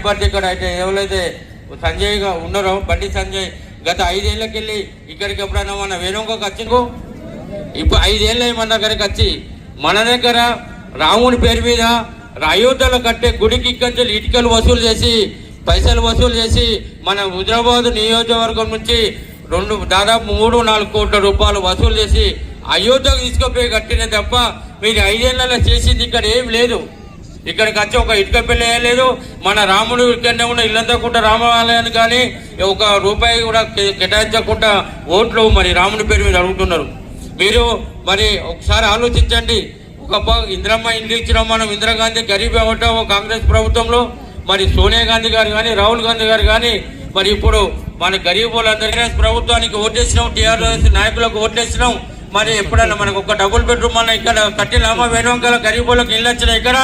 Party ఇక్కడ అయితే ఎవరైతే సంజయ్గా ఉన్నారో బండి సంజయ్ గత ఐదేళ్ళకెళ్ళి ఇక్కడికి ఎప్పుడైనా మన వేణుగోకి వచ్చిందో ఇప్పుడు ఐదేళ్ళు మన దగ్గరికి వచ్చి మన దగ్గర రాముని పేరు మీద అయోధ్యలో కట్టే గుడికి ఇక్కడి ఇటుకలు వసూలు చేసి పైసలు వసూలు చేసి మన హుజరాబాద్ నియోజకవర్గం నుంచి రెండు దాదాపు మూడు నాలుగు కోట్ల రూపాయలు వసూలు చేసి అయోధ్యకు తీసుకుపోయి కట్టిన తప్ప మీరు ఐదేళ్ళలో చేసింది ఇక్కడ ఏం లేదు. ఇక్కడికి వచ్చి ఒక ఇటుక పిల్ల వేయలేదు మన రాముడు ఇక్కడనే ఉన్న ఇల్లంతా కూడా రామాలయాన్ని కానీ ఒక రూపాయి కూడా కేటాయించకుండా ఓట్లు మరి రాముడి పేరు మీద అడుగుతున్నారు. మీరు మరి ఒకసారి ఆలోచించండి. ఒక ఇందిరమ్మ ఇండ్లు ఇచ్చినాం మనం ఇందిరాగాంధీ గరీబ్ అవ్వటం కాంగ్రెస్ ప్రభుత్వంలో? మరి సోనియా గాంధీ గారు కానీ రాహుల్ గాంధీ గారు కానీ మరి ఇప్పుడు మన గరీబ్ వాళ్ళందరికీ ప్రభుత్వానికి ఓటేసినాం టీఆర్ఎస్ నాయకులకు ఓటేసినాం మరి ఎప్పుడన్నా మనకు ఒక డబుల్ బెడ్రూమ్ అన్న ఇక్కడ కట్టినామా వేణువంకల గరీబ్ వాళ్ళకి ఇల్లు వచ్చినాయి ఇక్కడ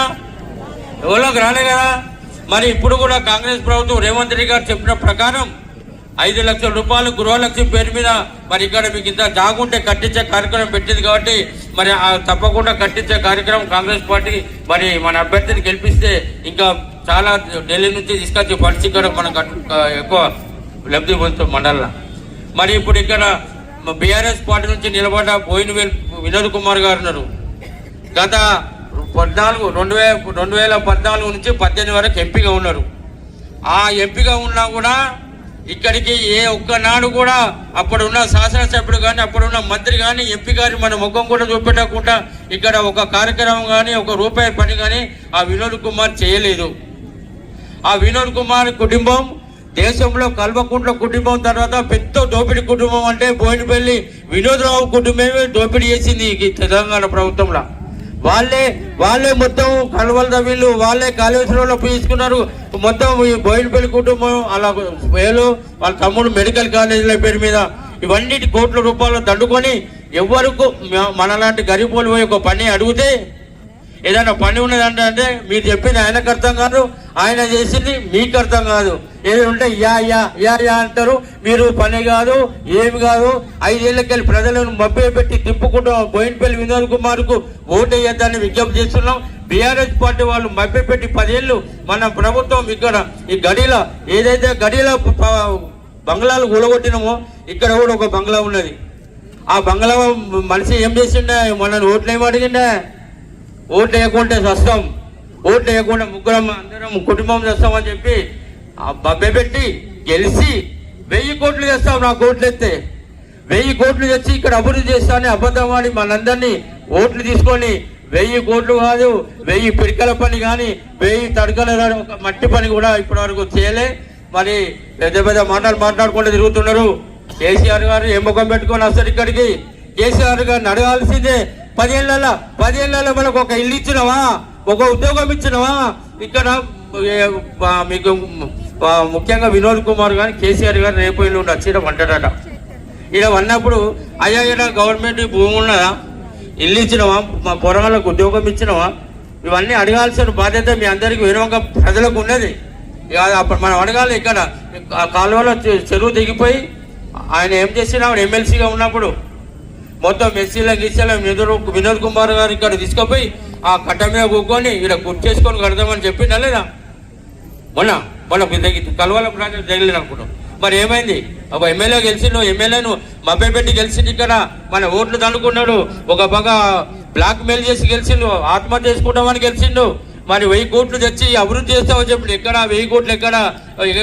ఎవరోకి రాలే కదా? మరి ఇప్పుడు కూడా కాంగ్రెస్ ప్రభుత్వం రేవంత్ రెడ్డి గారు చెప్పిన ప్రకారం ఐదు లక్షల రూపాయలు గృహలక్ష్మి పేరు మీద మరి ఇక్కడ మీకు ఇంత జాగుంటే కట్టించే కార్యక్రమం పెట్టింది కాబట్టి మరి ఆ తప్పకుండా కట్టించే కార్యక్రమం కాంగ్రెస్ పార్టీ మరి మన అభ్యర్థిని గెలిపిస్తే ఇంకా చాలా ఢిల్లీ నుంచి తీసుకొచ్చి పరిస్థితి ఇక్కడ మనం ఎక్కువ లబ్ధి పొందుతాం మండలంలో. మరి ఇప్పుడు ఇక్కడ బీఆర్ఎస్ పార్టీ నుంచి నిలబడ్డ పోయిన వినోద్ కుమార్ గారు ఉన్నారు. గత పద్నాలుగు రెండు వేల రెండు వేల పద్నాలుగు నుంచి పద్దెనిమిది వరకు ఎంపీగా ఉన్నారు. ఆ ఎంపీగా ఉన్నా కూడా ఇక్కడికి ఏ ఒక్కనాడు కూడా అప్పుడున్న శాసనసభ్యుడు కానీ అప్పుడున్న మంత్రి కానీ ఎంపీ గారి మన ముఖం కూడా చూపెట్టకుండా ఇక్కడ ఒక కార్యక్రమం కానీ ఒక రూపాయి పని కానీ ఆ వినోద్ కుమార్ చేయలేదు. ఆ వినోద్ కుమార్ కుటుంబం దేశంలో కల్వకుంట్ల కుటుంబం తర్వాత పెద్ద దోపిడీ కుటుంబం అంటే బోయినపల్లి వినోద్రావు కుటుంబమే దోపిడీ చేసింది ఈ తెలంగాణ ప్రభుత్వంలో. వాళ్ళే వాళ్ళే మొత్తం కలవల వీళ్ళు వాళ్ళే కాళేశ్వరంలో తీసుకున్నారు మొత్తం ఈ బోయినపల్లి కుటుంబం అలా వేలు వాళ్ళ తమ్ముడు మెడికల్ కాలేజీల పేరు మీద ఇవన్నీ కోట్ల రూపాయలు దండుకొని ఎవరికి మనలాంటి గరీబోలు పోయి ఒక పని అడిగితే ఏదైనా పని ఉన్నదంటే అంటే మీరు చెప్పింది ఆయనకు అర్థం కాదు ఆయన చేసింది మీకు అర్థం కాదు. ఏది ఉంటే యా యా యా యా అంటారు. మీరు పని కాదు ఏమి కాదు. ఐదేళ్ళకెళ్ళి ప్రజలను మబ్బే పెట్టి తిప్పుకుంటూ బోయినపల్లి వినోద్ కుమార్కు ఓటు వేయద్దని విజ్ఞప్తి చేస్తున్నాం. బీఆర్ఎస్ పార్టీ వాళ్ళు మభ్య పెట్టి పదేళ్ళు మన ప్రభుత్వం ఇక్కడ ఈ గడిలో ఏదైతే గడిలో బంగ్లాలు కూలగొట్టినామో ఇక్కడ కూడా ఒక బంగ్లా ఉన్నది. ఆ బంగ్లా మనిషి ఏం చేసిండే? మన ఓట్లు ఏమి అడిగిండే. ఓట్లు లేకుంటే సస్తం ఓట్లు వేయకుండా ముగ్గురం అందరం కుటుంబం చేస్తామని చెప్పి ఆ బబ్బె పెట్టి గెలిచి వెయ్యి కోట్లు చేస్తాం నా కోట్లు ఎత్తే వెయ్యి కోట్లు తెచ్చి ఇక్కడ అభివృద్ధి చేస్తానని అబద్ధం ఆడి మనందరినీ ఓట్లు తీసుకొని వెయ్యి కోట్లు కాదు వెయ్యి పిడికల పని కానీ వెయ్యి తడకల ఒక మట్టి పని కూడా ఇప్పటి వరకు చేయలే. మరి పెద్ద పెద్ద మాటలు మాట్లాడుకుంటూ తిరుగుతున్నారు. కేసీఆర్ గారు ఏ ముఖం పెట్టుకొని వస్తారు ఇక్కడికి? కేసీఆర్ గారిని అడగాల్సిందే పదేళ్ళ పదేళ్ళలో మనకు ఒక ఇల్లు ఇచ్చినవా? ఒక ఉద్యోగం ఇచ్చినవా? ఇక్కడ మీకు ముఖ్యంగా వినోద్ కుమార్ గారు కేసీఆర్ గారు రేపు ఇల్లు వచ్చి ఈడ వంటాడట ఇక్కడ వన్నప్పుడు అయ్యా ఇక్కడ గవర్నమెంట్ భూమి ఉన్నదా? ఇల్లు ఇచ్చినవా? మా పొరగాళ్ళకు ఉద్యోగం ఇచ్చినవా? ఇవన్నీ అడగాల్సిన బాధ్యత మీ అందరికీ వినోగ ప్రజలకు ఉన్నది. ఇక అప్పుడు మనం అడగాలి ఇక్కడ. ఆ కాలువలో చె- చెరువు దిగిపోయి ఆయన ఏం చేసినా ఎమ్మెల్సీగా ఉన్నప్పుడు మొత్తం ఎస్సీల గిస్సీల నిధులు వినోద్ కుమార్ గారు ఇక్కడ తీసుకుపోయి ఆ కట్ట మీద కూకొని ఇక్కడ కుర్చేసుకొని కడదామని చెప్పిందా లేదా? మొన్న మొన్న కలవల ప్రాంతం జరగలేదు అనుకుంటాం మరి ఏమైంది? ఒక ఎమ్మెల్యే గెలిచిండు ఎమ్మెల్యేను మభ్య పెట్టి గెలిచిండు ఇక్కడ. మన ఓట్లు తనుకున్నాడు ఒక పక్క బ్లాక్ మెయిల్ చేసి గెలిచిండు ఆత్మహత్య చేసుకుంటామని గెలిచిండు. మరి వెయ్యి కోట్లు తెచ్చి అభివృద్ధి చేస్తామని చెప్పి ఎక్కడ? వెయ్యి కోట్లు ఎక్కడ?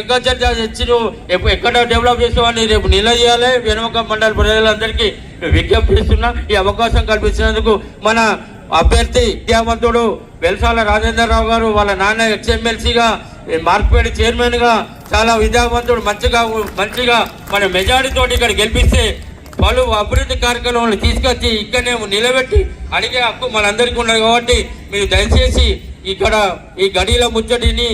ఎక్కడ తెచ్చిండు? ఎక్కడ డెవలప్ చేస్తామని రేపు నిలదీయాలి. వెనుక మండల ప్రజలందరికీ విజ్ఞప్తిస్తున్నా ఈ అవకాశం కల్పించినందుకు మన అభ్యర్థి విద్యావంతుడు వెల్సాల రాజేంద్రరావు గారు వాళ్ళ నాన్న ఎక్స్ఎమ్మెల్సీగా మార్క్పేట చైర్మన్గా చాలా విద్యావంతుడు మంచిగా మంచిగా మన మెజారిటీతో ఇక్కడ గెలిపిస్తే పలు అభివృద్ధి కార్యక్రమాలను తీసుకొచ్చి ఇక్కడనే నిలబెట్టి అడిగే హక్కు మనందరికీ ఉన్నది కాబట్టి మీరు దయచేసి ఇక్కడ ఈ గడిల ముచ్చటిని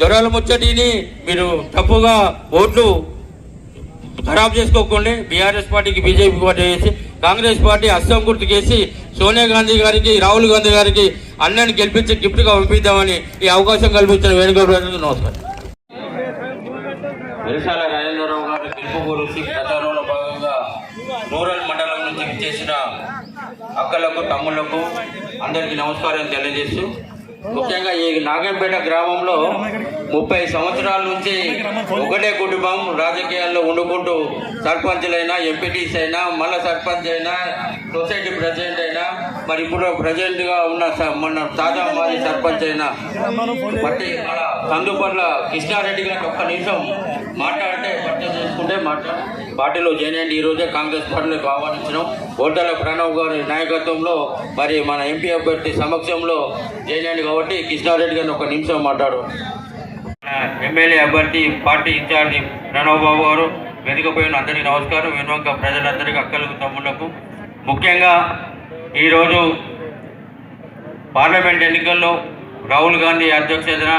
దొరల ముచ్చటిని మీరు తప్పుగా ఓట్లు ఖరాబ్ చేసుకోకుండా. బీఆర్ఎస్ పార్టీకి బీజేపీ పార్టీ వేసి కాంగ్రెస్ పార్టీ అస్సాం గుర్తుకేసి సోనియా గాంధీ గారికి రాహుల్ గాంధీ గారికి అన్నని గెలిపించి గిఫ్ట్గా పంపిద్దామని ఈ అవకాశం కల్పించిన వేణుగోపాల్ గారికి నమస్కారం. విరసాల రాజేంద్రరావు గెలుపు గురించి ప్రచారంలో భాగంగా రూరల్ మండలం నుంచి చేసిన అక్కలకు తమ్ముళ్ళకు అందరికీ నమస్కారం తెలియజేస్తూ ముఖ్యంగా ఈ నాగంపేట గ్రామంలో ముప్పై సంవత్సరాల నుంచి ఒకటే కుటుంబం రాజకీయాల్లో ఉండుకుంటూ సర్పంచ్లైనా ఎంపీటీస్ అయినా మళ్ళా సర్పంచ్ అయినా సొసైటీ ప్రెసిడెంట్ అయినా మరి ఇప్పుడు ప్రెసిడెంట్గా ఉన్న స- మన తాజా మాజీ సర్పంచ్ అయినా బట్టి మన కృష్ణారెడ్డి గారికి ఒక్క నిమిషం మాట్లాడితే పరిచయం చేసుకుంటే మాట్లా పార్టీలో జాయిన్ అయ్యండి. ఈరోజే కాంగ్రెస్ పార్టీలోకి ఆహ్వానించడం ఓటర్ల ప్రణవ్ గారి నాయకత్వంలో మరి మన ఎంపీ అభ్యర్థి సమక్షంలో జాయిన్ అయ్యింది కాబట్టి కృష్ణారెడ్డి గారిని ఒక నిమిషం మాట్లాడు. ఎమ్మెల్యే అభ్యర్థి పార్టీ ఇన్ఛార్జి ప్రణవ్బాబు గారు వెనుకపోయిన అందరికీ నమస్కారం. వెనుక ప్రజలందరికీ అక్కలకు తమ్ముళ్ళకు. ముఖ్యంగా ఈరోజు పార్లమెంట్ ఎన్నికల్లో రాహుల్ గాంధీ అధ్యక్షతన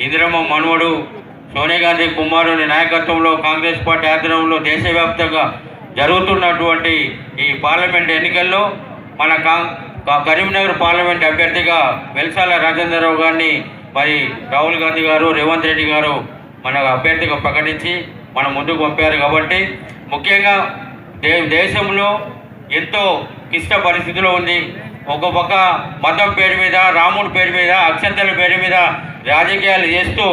ఇందిరమ్మ మనువడు సోనియా గాంధీ కుమారుని నాయకత్వంలో కాంగ్రెస్ పార్టీ ఆధ్వర్యంలో దేశవ్యాప్తంగా జరుగుతున్నటువంటి ఈ పార్లమెంట్ ఎన్నికల్లో మన కా- కరీంనగర్ పార్లమెంట్ అభ్యర్థిగా వెల్సాల రాజేంద్రరావు గారిని మరి రాహుల్ గాంధీ గారు రేవంత్ రెడ్డి గారు మన అభ్యర్థిగా ప్రకటించి మన ముందుకు పంపారు కాబట్టి ముఖ్యంగా దే దేశంలో ఎంతో క్లిష్ట పరిస్థితిలో ఉంది. ఒక పక్క మతం పేరు మీద రాముడి పేరు మీద అక్షంతల పేరు మీద రాజకీయాలు చేస్తూ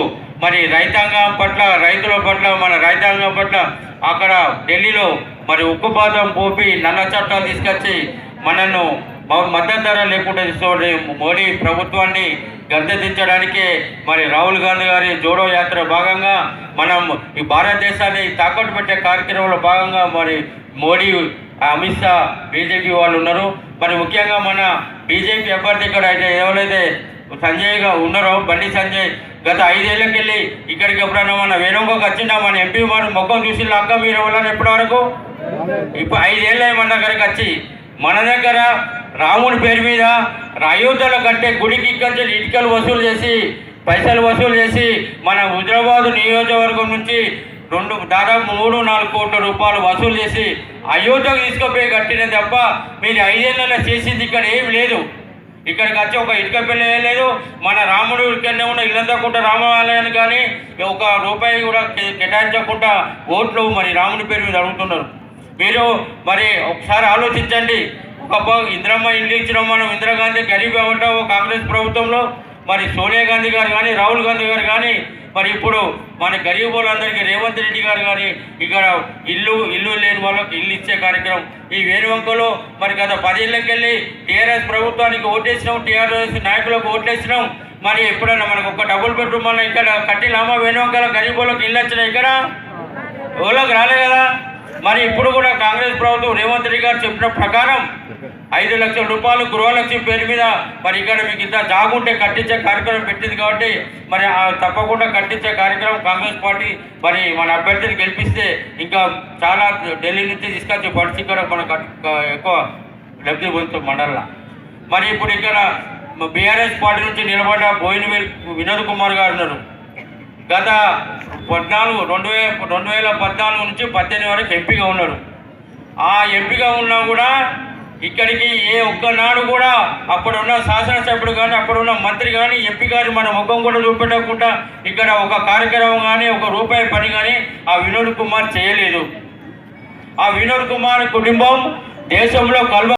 మరి రైతాంగం పట్ల రైతుల పట్ల మన రైతాంగం పట్ల అక్కడ ఢిల్లీలో మరి ఉక్కుపాతం పోపి నల్ల చట్టాలు తీసుకొచ్చి మనను మ- మద్దతు ధర లేకుండా తీసుకోవడం మోడీ ప్రభుత్వాన్ని గద్దెదించడానికే మరి రాహుల్ గాంధీ గారి జోడో యాత్ర భాగంగా మనం ఈ భారతదేశాన్ని తాకట్టు పెట్టే కార్యక్రమంలో భాగంగా మరి మోడీ అమిత్ షా బీజేపీ వాళ్ళు ఉన్నారు. మరి ముఖ్యంగా మన బీజేపీ అభ్యర్థి ఇక్కడ అయితే ఎవరైతే సంజయ్గా ఉన్నారో బండి సంజయ్ గత ఐదేళ్ళకి వెళ్ళి ఇక్కడికి ఎప్పుడైనా మన వేణుగోకి వచ్చిందా మన ఎంపీ వారు ముఖం చూసి అక్క మీరు ఎవరైనా ఎప్పటి వరకు ఇప్పుడు ఐదేళ్ళు మన దగ్గరికి వచ్చి మన దగ్గర రాముని పేరు మీద అయోధ్యలో కట్టే గుడికి ఇక్కడి ఇటుకలు వసూలు చేసి పైసలు వసూలు చేసి మన హుజరాబాద్ నియోజకవర్గం నుంచి రెండు దాదాపు మూడు నాలుగు కోట్ల రూపాయలు వసూలు చేసి అయోధ్యకు తీసుకుపోయి కట్టిన తప్ప మీరు ఐదేళ్ళలో చేసింది ఇక్కడ ఏమి లేదు. ఇక్కడికి వచ్చి ఒక ఇటుక పిల్ల లేదు. మన రాముడు ఇక్కడనే ఉన్న ఇల్లంతా కూడా రామాలయాన్ని కానీ ఒక రూపాయి కూడా కేటాయించకుండా ఓట్లు మరి రాముడి పేరు మీద అడుగుతున్నారు. మీరు మరి ఒకసారి ఆలోచించండి. ఇందిరమ్మ ఇల్లు ఇచ్చినాం మనం. ఇందిరాగాంధీ గరీబ్ ఉంటావు కాంగ్రెస్ ప్రభుత్వంలో మరి సోనియా గాంధీ గారు కానీ రాహుల్ గాంధీ గారు కానీ మరి ఇప్పుడు మన గరీబ్ వాళ్ళందరికీ రేవంత్ రెడ్డి గారు కానీ ఇక్కడ ఇల్లు ఇల్లు లేని వాళ్ళకి ఇల్లు ఇచ్చే కార్యక్రమం. ఈ వేణువంకలో మరి గత పదేళ్ళకెళ్ళి టీఆర్ఎస్ ప్రభుత్వానికి ఓటేసినాం టీఆర్ఎస్ నాయకులకు ఓటేసినాం. మరి ఎప్పుడైనా మనకు ఒక డబుల్ బెడ్రూమ్ వల్ల ఇక్కడ కట్టినామా వేణువంకల గరీబ్ వాళ్ళకి ఇల్లు వచ్చినాయి ఇక్కడ? ఓలోకి రాలే కదా? మరి ఇప్పుడు కూడా కాంగ్రెస్ ప్రభుత్వం రేవంత్ రెడ్డి గారు చెప్పిన ప్రకారం ఐదు లక్షల రూపాయలు గృహలక్ష్మి పేరు మీద మరి ఇక్కడ మీకు ఇంత జాగుంటే కట్టించే కార్యక్రమం పెట్టింది కాబట్టి మరి ఆ తప్పకుండా కట్టించే కార్యక్రమం కాంగ్రెస్ పార్టీ మరి మన అభ్యర్థిని గెలిపిస్తే ఇంకా చాలా ఢిల్లీ నుంచి తీసుకొచ్చే పరిస్థితి కూడా మనకు ఎక్కువ లబ్ధి పొందుతాం మండలంలో. మరి ఇప్పుడు ఇక్కడ బీఆర్ఎస్ పార్టీ నుంచి నిలబడ్డ బోయినవేల్ వినోద్ కుమార్ గారు ఉన్నారు. గత పద్నాలుగు రెండు వేల రెండు వేల పద్నాలుగు నుంచి పద్దెనిమిది వరకు ఎంపీగా ఉన్నారు ఆ ఎంపీగా ఉన్నా కూడా ఇక్కడికి ఏ ఒక్కనాడు కూడా అప్పుడున్న శాసనసభ్యుడు కానీ అప్పుడున్న మంత్రి కానీ ఎంపీ గారి మన ముఖం కూడా చూపెట్టకుండా ఇక్కడ ఒక కార్యక్రమం కానీ ఒక రూపాయి పని కానీ ఆ వినోద్ కుమార్ చేయలేదు. ఆ వినోద్ కుమార్ కుటుంబం దేశంలో కల్వ